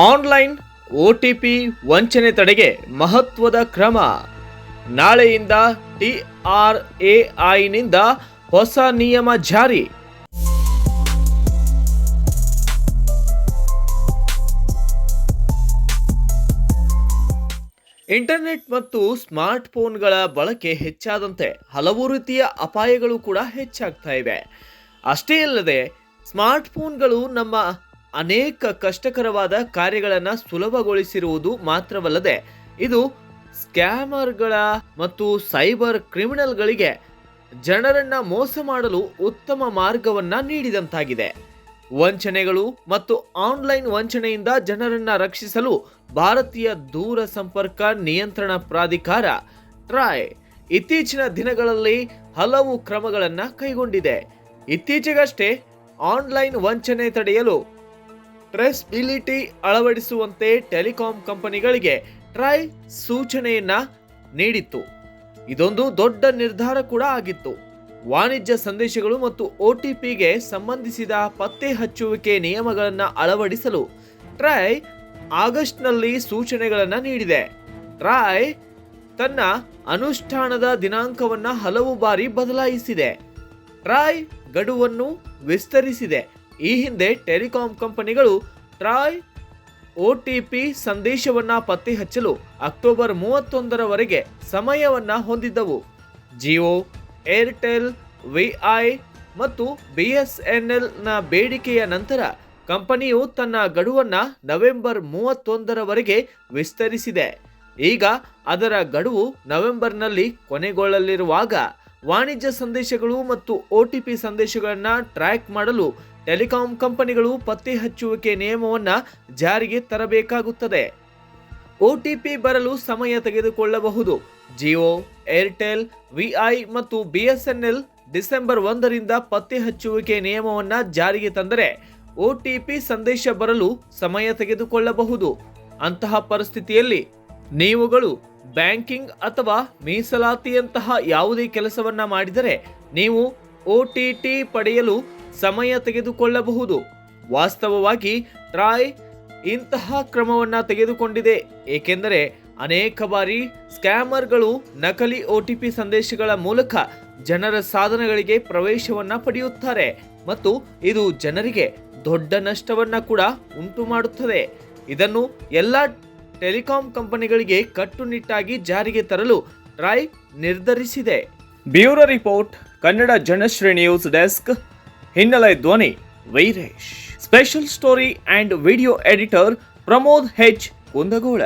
Online ಒ T P ವಂಚನೆ ತಡೆಗೆ ಮಹತ್ವದ ಕ್ರಮ. ನಾಳೆಯಿಂದ ಟಿ ಆರ್ ಎ ಐನಿಂದ ಹೊಸ ನಿಯಮ ಜಾರಿ. ಇಂಟರ್ನೆಟ್ ಮತ್ತು ಸ್ಮಾರ್ಟ್ಫೋನ್ಗಳ ಬಳಕೆ ಹೆಚ್ಚಾದಂತೆ ಹಲವು ರೀತಿಯ ಅಪಾಯಗಳು ಕೂಡ ಹೆಚ್ಚಾಗ್ತಾ ಇವೆ. ಅಷ್ಟೇ ಅಲ್ಲದೆ ಸ್ಮಾರ್ಟ್ಫೋನ್ಗಳು ನಮ್ಮ ಅನೇಕ ಕಷ್ಟಕರವಾದ ಕಾರ್ಯಗಳನ್ನು ಸುಲಭಗೊಳಿಸಿರುವುದು ಮಾತ್ರವಲ್ಲದೆ, ಇದು ಸ್ಕ್ಯಾಮರ್ಗಳ ಮತ್ತು ಸೈಬರ್ ಕ್ರಿಮಿನಲ್ಗಳಿಗೆ ಜನರನ್ನ ಮೋಸ ಮಾಡಲು ಉತ್ತಮ ಮಾರ್ಗವನ್ನ ನೀಡಿದಂತಾಗಿದೆ. ವಂಚನೆಗಳು ಮತ್ತು ಆನ್ಲೈನ್ ವಂಚನೆಯಿಂದ ಜನರನ್ನ ರಕ್ಷಿಸಲು ಭಾರತೀಯ ದೂರ ಸಂಪರ್ಕ ನಿಯಂತ್ರಣ ಪ್ರಾಧಿಕಾರ ಟ್ರಾಯ್ ಇತ್ತೀಚಿನ ದಿನಗಳಲ್ಲಿ ಹಲವು ಕ್ರಮಗಳನ್ನು ಕೈಗೊಂಡಿದೆ. ಇತ್ತೀಚೆಗಷ್ಟೇ ಆನ್ಲೈನ್ ವಂಚನೆ ತಡೆಯಲು ಟ್ರೆಸ್ಬಿಲಿಟಿ ಅಳವಡಿಸುವಂತೆ ಟೆಲಿಕಾಂ ಕಂಪನಿಗಳಿಗೆ ಟ್ರೈ ಸೂಚನೆಯನ್ನ ನೀಡಿತ್ತು. ಇದೊಂದು ದೊಡ್ಡ ನಿರ್ಧಾರ ಕೂಡ ಆಗಿತ್ತು. ವಾಣಿಜ್ಯ ಸಂದೇಶಗಳು ಮತ್ತು ಒಟಿಪಿಗೆ ಸಂಬಂಧಿಸಿದ ಪತ್ತೆ ಹಚ್ಚುವಿಕೆ ನಿಯಮಗಳನ್ನು ಅಳವಡಿಸಲು ಟ್ರೈ ಆಗಸ್ಟ್ನಲ್ಲಿ ಸೂಚನೆಗಳನ್ನು ನೀಡಿದೆ. ಟ್ರಾಯ್ ತನ್ನ ಅನುಷ್ಠಾನದ ದಿನಾಂಕವನ್ನು ಹಲವು ಬಾರಿ ಬದಲಾಯಿಸಿದೆ. ಟ್ರಾಯ್ ಗಡುವನ್ನು ವಿಸ್ತರಿಸಿದೆ. ಈ ಹಿಂದೆ ಟೆಲಿಕಾಂ ಕಂಪನಿಗಳು ಟ್ರಾಯ್ ಒ ಟಿ ಪಿ ಸಂದೇಶವನ್ನ ಪತ್ತೆ ಹಚ್ಚಲು ಅಕ್ಟೋಬರ್ ಮೂವತ್ತೊಂದರವರೆಗೆ ಸಮಯವನ್ನ ಹೊಂದಿದ್ದವು. ಜಿಯೋ, ಏರ್ಟೆಲ್, ವಿಐ ಮತ್ತು ಬಿ ಎಸ್ ಎನ್ ಎಲ್ನ ಬೇಡಿಕೆಯ ನಂತರ ಕಂಪನಿಯು ತನ್ನ ಗಡುವನ್ನ ನವೆಂಬರ್ ಮೂವತ್ತೊಂದರವರೆಗೆ ವಿಸ್ತರಿಸಿದೆ. ಈಗ ಅದರ ಗಡುವು ನವೆಂಬರ್ನಲ್ಲಿ ಕೊನೆಗೊಳ್ಳಲಿರುವಾಗ ವಾಣಿಜ್ಯ ಸಂದೇಶಗಳು ಮತ್ತು ಒ ಟಿ ಪಿ ಸಂದೇಶಗಳನ್ನು ಟ್ರ್ಯಾಕ್ ಮಾಡಲು ಟೆಲಿಕಾಂ ಕಂಪನಿಗಳು ಪತ್ತೆ ಹಚ್ಚುವಿಕೆ ನಿಯಮವನ್ನು ಜಾರಿಗೆ ತರಬೇಕಾಗುತ್ತದೆ. ಒಟಿಪಿ ಬರಲು ಸಮಯ ತೆಗೆದುಕೊಳ್ಳಬಹುದು. ಜಿಯೋ, ಏರ್ಟೆಲ್ ವಿಐ ಮತ್ತು ಬಿಎಸ್ಎನ್ಎಲ್ ಡಿಸೆಂಬರ್ ಒಂದರಿಂದ ಪತ್ತೆ ಹಚ್ಚುವಿಕೆ ನಿಯಮವನ್ನು ಜಾರಿಗೆ ತಂದರೆ ಒಟಿಪಿ ಸಂದೇಶ ಬರಲು ಸಮಯ ತೆಗೆದುಕೊಳ್ಳಬಹುದು. ಅಂತಹ ಪರಿಸ್ಥಿತಿಯಲ್ಲಿ ನೀವುಗಳು ಬ್ಯಾಂಕಿಂಗ್ ಅಥವಾ ಮೀಸಲಾತಿಯಂತಹ ಯಾವುದೇ ಕೆಲಸವನ್ನ ಮಾಡಿದರೆ ನೀವು ಒಟಿಟಿ ಪಡೆಯಲು ಸಮಯ ತೆಗೆದುಕೊಳ್ಳಬಹುದು. ವಾಸ್ತವವಾಗಿ ಟ್ರಾಯ್ ಇಂತಹ ಕ್ರಮವನ್ನು ತೆಗೆದುಕೊಂಡಿದೆ. ಏಕೆಂದರೆ ಅನೇಕ ಬಾರಿ ಸ್ಕ್ಯಾಮರ್ಗಳು ನಕಲಿ ಒಟಿಪಿ ಸಂದೇಶಗಳ ಮೂಲಕ ಜನರ ಸಾಧನಗಳಿಗೆ ಪ್ರವೇಶವನ್ನು ಪಡೆಯುತ್ತಾರೆ ಮತ್ತು ಇದು ಜನರಿಗೆ ದೊಡ್ಡ ನಷ್ಟವನ್ನು ಕೂಡ ಉಂಟು ಮಾಡುತ್ತದೆ ಇದನ್ನು ಎಲ್ಲ ಟೆಲಿಕಾಂ ಕಂಪನಿಗಳಿಗೆ ಕಟ್ಟುನಿಟ್ಟಾಗಿ ಜಾರಿಗೆ ತರಲು ಟ್ರಾಯ್ ನಿರ್ಧರಿಸಿದೆ. Bureau report, Kannada Janashree news desk. ಹಿನ್ನೆಲೆ ಧ್ವನಿ Vairesh. Special story and video editor Pramod H Kundagol.